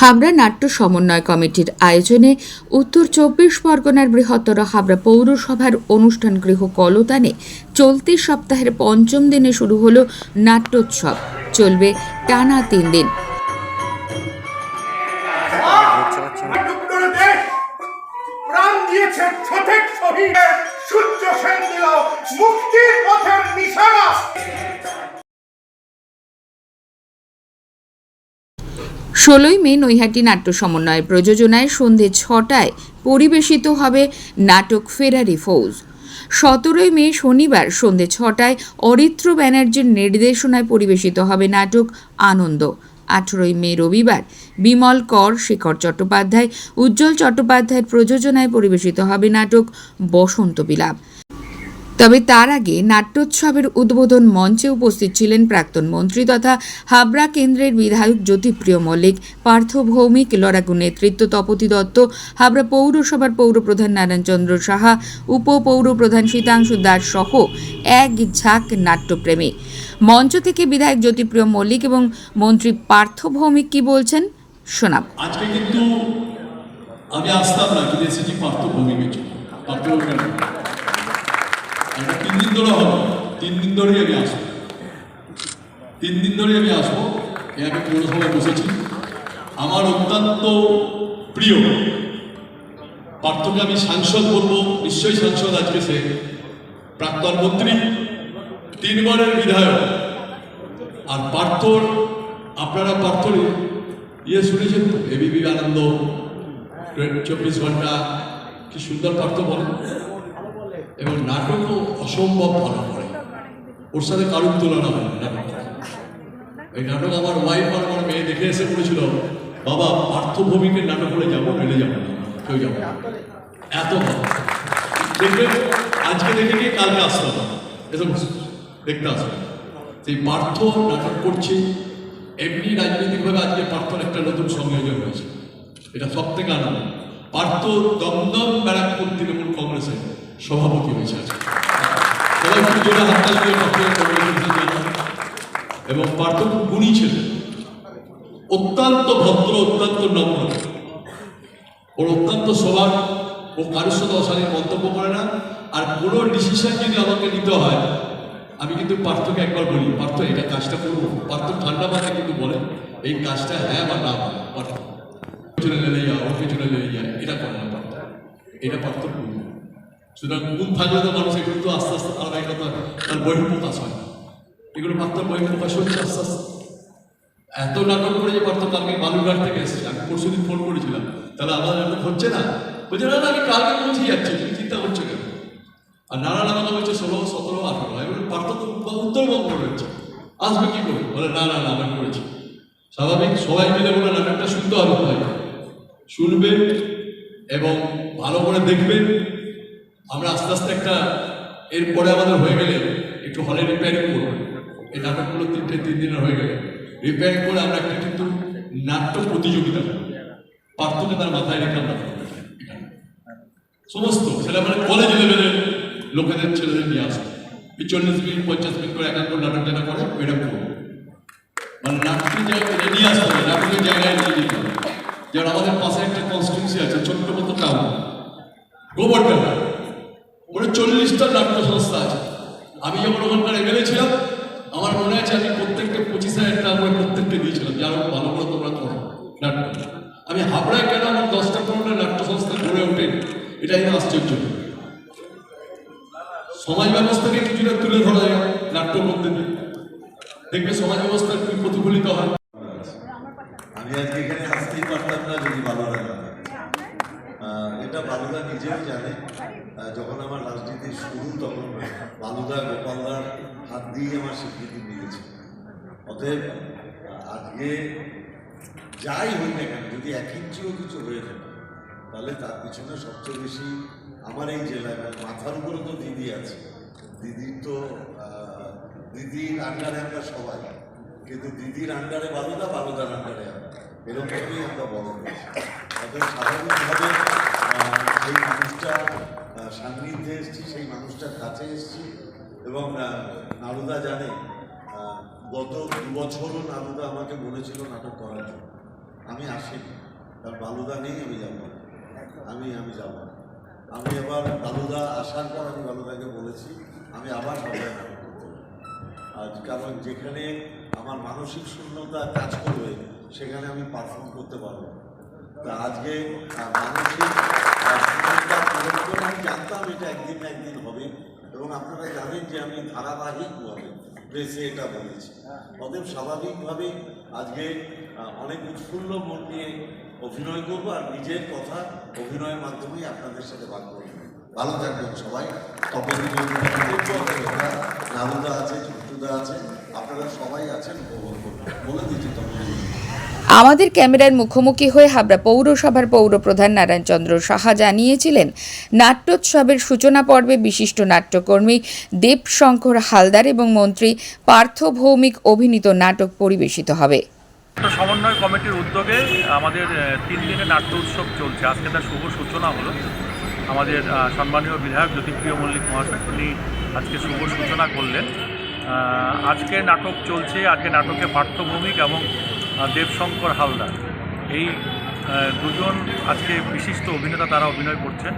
হাবড়া নাট্য সমন্বয় কমিটির আয়োজনে উত্তর চব্বিশ পরগনার বৃহত্তর হাবড়া পৌরসভার অনুষ্ঠান গৃহ কলতানে চলতি সপ্তাহের পঞ্চম দিনে শুরু হলো নাট্যোৎসব। চলবে টানা তিন দিন। সূর্য সেন দিল মুক্তির পথের নিশানা। ষোলোই মে নৈহাটি নাট্য সমন্বয়ের প্রযোজনায় সন্ধে ছটায় পরিবেশিত হবে নাটক ফেরারি ফৌজ। সতেরোই মে শনিবার সন্ধে ছটায় অরিত্র ব্যানার্জির নির্দেশনায় পরিবেশিত হবে নাটক আনন্দ। আঠেরোই মে রবিবার বিমল কর, শেখর চট্টোপাধ্যায়, উজ্জ্বল চট্টোপাধ্যায়ের প্রযোজনায় পরিবেশিত হবে নাটক বসন্ত বিলাপ। তবে তার আগে নাট্যোৎসবের উদ্বোধন মঞ্চে উপস্থিত ছিলেন প্রাক্তন মন্ত্রী তথা হাবড়া কেন্দ্রের বিধায়ক জ্যোতিপ্রিয় মল্লিক, পার্থ ভৌমিক লড়াকু নেতৃত্ব তপতি দত্ত, হাবড়া পৌরসভার পৌরপ্রধান নারায়ণচন্দ্র সাহা, উপপৌরপ্রধান শীতাংশু দাস সহ এক ঝাঁক নাট্যপ্রেমী। মঞ্চ থেকে বিধায়ক জ্যোতিপ্রিয় মল্লিক এবং মন্ত্রী পার্থ ভৌমিক কি বলছেন? শোনাব। আজকে কিন্তু আমি আসতাম না একটা তিন দিন ধরে হবে। তিন দিন ধরেই আমি আসব। তিন দিন ধরেই আমি আসব। এ আমি পৌরসভায় বসেছি। আমার অত্যন্ত প্রিয়। পার্থকে আমি সাংসদ বলব। নিশ্চয়ই সাংসদ আজকে সে প্রাক্তন মন্ত্রী, তিনবারের বিধায়ক। আর পার্থর, আপনারা পার্থর ইয়ে শুনেছেন তো? এবিবি আনন্দ চব্বিশ ঘণ্টা, কি সুন্দর পার্থ বলেন। এবং নাটকও অসম্ভব ভালো করে। ওর সাথে কারুর তুলনা হয় না এই নাটক আমার ওয়াইফ আর আমার মেয়ে দেখে এসে বলেছিল, বাবা, পার্থ ভৌমিকের নাটক করে যাব মেলে যাব না, কেউ যাব এত ভালো। দেখবেন আজকে দেখে গিয়ে কালকে আসতে হবে। এসব দেখতে আসবে সেই পার্থ নাটক করছে, এমনি রাজনৈতিকভাবে আজকে পার্থর একটা নতুন সংযোজন হয়েছে। এটা সব থেকে আনন্দ পার্থ দমদম ব্যারাকপুর তৃণমূল কংগ্রেসের। সভাপতি হয়েছে সবাই খুব জোরে দিয়ে এবং পার্থ খুব গুণী ছিলেন অত্যন্ত ভদ্র, অত্যন্ত নম্র। ওর অত্যন্ত স্বভাব, ও কারোর সাথে অশালীন মন্তব্য করে না। আর কোনো ডিসিশন যদি আমাকে নিতে হয়, আমি কিন্তু পার্থকে একবার বলি, পার্থ, এটা কাজটা করব। পার্থ ঠান্ডা মাথায় কিন্তু বলে, এই কাজটা হ্যাঁ বা না পার্থ, পিছনে যা, ওর পিছনে লেলে যায় এটা করে না পার্থ। এটা পার্থ সুতরাং গুণ থাকলে তো মানুষ এগুলো তো আস্তে আস্তে তার তো তার বহিঃপ্রকাশ হয়। এগুলো পার্থর বহিঃপ্রকাশ হচ্ছে আস্তে আস্তে। এত নাটক করে যে পারতো কালকে বালুরঘাট থেকে এসেছে, আমি পরশু দিন ফোন করেছিলাম। তাহলে আমার নাটক হচ্ছে না? বলছে, না আমি কালকে পৌঁছে যাচ্ছি, তুমি চিন্তা করছ কেন? আর নানান আমাকে বলছে ষোলো, সতেরো, আঠারো। তো উত্তর- উত্তরবঙ্গ রয়েছে আসবে কি করে? বলে, না না না, আমি করেছি। স্বাভাবিক, সবাই মিলে বলে, নাটকটা শুনতে হবে শুনবে এবং ভালো করে দেখবেন আমরা আস্তে আস্তে একটা এরপরে আমাদের হয়ে গেলে একটু হলে রিপেয়ারিং করব। এই নাটকগুলো তিনটে তিন দিনের হয়ে গেলে। রিপেয়ারিং করে আমরা একটা কিন্তু নাট্য প্রতিযোগিতা পার্থকে তার মাথায় রেখে আমরা সমস্ত মানে কলেজ লেভেলের লোকেদের, ছেলেদের নিয়ে আসবে। চল্লিশ মিনিট, পঞ্চাশ মিনিট করে একান্ত নাটক যেটা করে ওইটা করব। মানে নাটকের জায়গায় নিয়ে আসতে হবে, নাটকের জায়গায় নিয়ে যেতে হবে। যেমন আমাদের পাশে একটা কনস্টিটিউন্সি আছে, ছোট্ট মতো টাউন গোবরডাঙ্গা। ওখানে চল্লিশটা নাট্য সংস্থা আছে। আমি যখন ওখানকার এমএলএ ছিলাম আমার মনে আছে আমি প্রত্যেকটা পঁচিশ হাজার টাকা করে প্রত্যেকটা দিয়েছিলাম যে ভালো করে তোমরা করো নাট্য। আমি হাবড়ায় কেন আমার দশটা পনেরোটা নাট্য সংস্থা গড়ে ওঠে? এটা যেন আশ্চর্য। সমাজ ব্যবস্থাকে কিছুটা তুলে ধরা যায় নাট্য মধ্যে দেখবে সমাজ ব্যবস্থা প্রতিফলিত হয়। আমি আজকে এখানে আসতেই পারতাম না যদি থাকতো। আহ, এটা বালুদা নিজেও জানে। যখন আমার রাজনীতি শুরু তখন বালুদা গোপালদার হাত দিয়েই আমার স্বীকৃতি মিলেছে অতএব আজকে যাই হই না কেন যদি এক ইঞ্চিও কিছু হয়ে থাকে তাহলে তার পিছনে সবচেয়ে বেশি আমার এই জেলায় মাথার উপরে তো দিদি আছে। দিদির তো দিদির আন্ডারে আমরা সবাই। কিন্তু দিদির আন্ডারে বালুদা বালুদার আন্ডারে আমরা। এরকমই আমরা বড় হয়েছি। স্বাভাবিকভাবে আহ, সেই মানুষটা সান্নিধ্যে এসেছি, সেই মানুষটার কাছে এসেছি এবং নারুদা জানে গত দু বছরও নারুদা আমাকে বলেছিল নাটক করার জন্য। আমি আসিনি। তার বালুদা নেই, আমি যাব আমি আমি যাব আমি এবার বালুদা আসার পর আমি বালুদাকে বলেছি, আমি আবার সবাই নাটক করতে। আজ কারণ যেখানে আমার মানসিক শূন্যতা কাজ করবে, সেখানে আমি পারফর্ম করতে পারব তা আজকে মানসিক আমি জানতাম এটা একদিন না একদিন হবে। এবং আপনারা জানেন যে আমি ধারাবাহিকভাবে প্রেসে এটা বলেছি। অতএব স্বাভাবিকভাবে আজকে অনেক উৎফুল্ল মন নিয়ে অভিনয় করব আর নিজের কথা অভিনয়ের মাধ্যমেই আপনাদের সাথে ভাগ করব ভালো থাকবেন সবাই। তপন নারুদা আছে চুট্টুদা আছে আপনারা সবাই আছেন উপভোগ করুন বলে দিচ্ছি তপন আমাদের ক্যামেরার মুখোমুখি হয়ে হাবড়া পৌরসভার পৌরপ্রধান নারায়ণচন্দ্র সাহা জানিয়েছিলেন, নাট্যোৎসবের সূচনা পর্বে বিশিষ্ট নাট্যকর্মী দেবশঙ্কর হালদার এবং মন্ত্রী পার্থ ভৌমিক অভিনীত নাটক পরিবেশিত হবে। সমন্বয় কমিটির উদ্যোগে আমাদের তিন দিনের নাট্য উৎসব চলছে। আজকে তার শুভ সূচনা হলো। আমাদের সম্মানীয় বিধায়ক জ্যোতিপ্রিয় মল্লিক মহাশয় তিনি আজকে শুভ সূচনা করলেন। আজকে নাটক চলছে। আজকে নাটকে পার্থভৌমিক এবং দেবশঙ্কর হালদার। এই দুজন আজকে বিশিষ্ট অভিনেতা তারা অভিনয় করছেন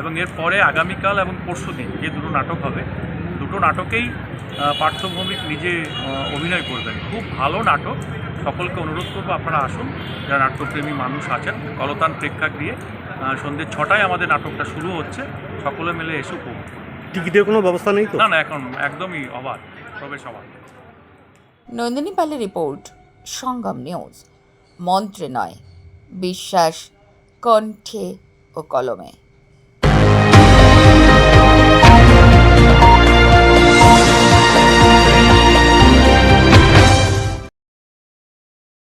এবং এরপরে আগামীকাল এবং পরশু দিন যে দুটো নাটক হবে দুটো নাটকেই পার্থভৌমিক নিজে অভিনয় করবেন। খুব ভালো নাটক। সকলকে অনুরোধ করব আপনারা আসুন যারা নাট্যপ্রেমী মানুষ আছেন কলতান প্রেক্ষাগৃহে সন্ধ্যে ছটায় আমাদের নাটকটা শুরু হচ্ছে। সকলে মিলে এসে উপভোগ টিকিটের কোনো ব্যবস্থা নেই তো? না না এখন একদমই অবাধ। প্রবেশ অবাধ। নন্দিনী পালের রিপোর্ট। সঙ্গম নিউজ মন্ত্রে নয় বিশ্বাস কণ্ঠে ও কলমে।